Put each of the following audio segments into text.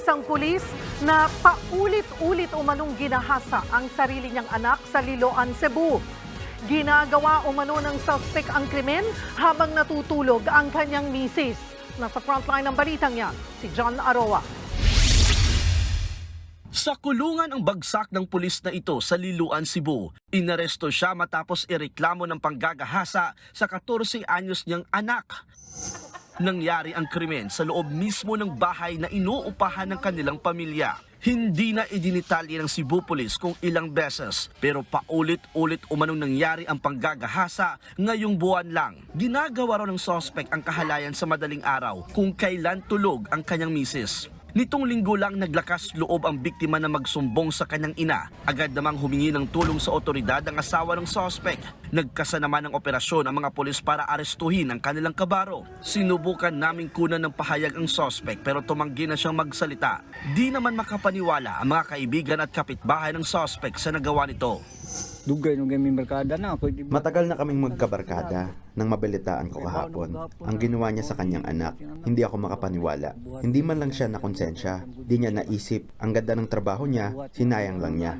isang pulis na paulit-ulit umanong ginahasa ang sarili niyang anak sa Liloan, Cebu. Ginagawa umano ng suspect ang krimen habang natutulog ang kanyang misis. Nasa frontline ng balitang yan, si John Aroa. Sa kulungan ang bagsak ng pulis na ito sa Liluan, Cebu. Inaresto siya matapos ireklamo ng panggagahasa sa 14 anyos niyang anak. Nangyari ang krimen sa loob mismo ng bahay na inuupahan ng kanilang pamilya. Hindi na idinitalye ng Cebu Police kung ilang beses pero paulit-ulit umanong nangyari ang panggagahasa ngayong buwan lang. Ginagawa ng suspect ang kahalayan sa madaling araw kung kailan tulog ang kanyang misis. Nitong linggo lang naglakas loob ang biktima na magsumbong sa kanyang ina. Agad namang humingi ng tulong sa otoridad ang asawa ng suspect. Nagkasa naman ng operasyon ang mga polis para arestuhin ang kanilang kabaro. Sinubukan naming kunan ng pahayag ang suspect pero tumanggi na siyang magsalita. Di naman makapaniwala ang mga kaibigan at kapitbahay ng suspect sa nagawa nito. Dugay nung gaming barkada na ako. Di ba? Matagal na kaming magkabarkada nang mabalitaan ko kahapon. Ang ginawa niya sa kanyang anak, hindi ako makapaniwala. Hindi man lang siya nakonsensya. Di niya naisip, ang ganda ng trabaho niya, sinayang lang niya.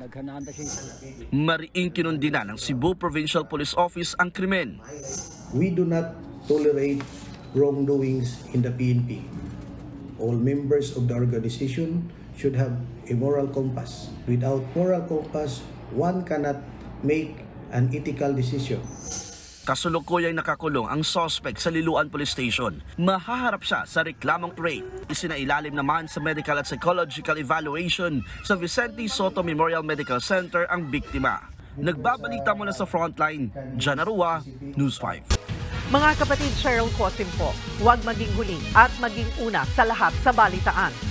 Mariing kinundina ng Cebu Provincial Police Office ang krimen. We do not tolerate wrongdoings in the PNP. All members of the organization should have a moral compass. Without moral compass, one cannot make an ethical decision. Kasulukuyang nakakulong ang suspect sa Liluan Police Station. Mahaharap siya sa reklamong rape. Isinailalim naman sa medical at psychological evaluation sa Vicente Soto Memorial Medical Center ang biktima. Nagbabalita mula sa frontline, Janarua, News 5. Mga kapatid Cheryl Cosim po, huwag maging huli at maging una sa lahat sa balitaan.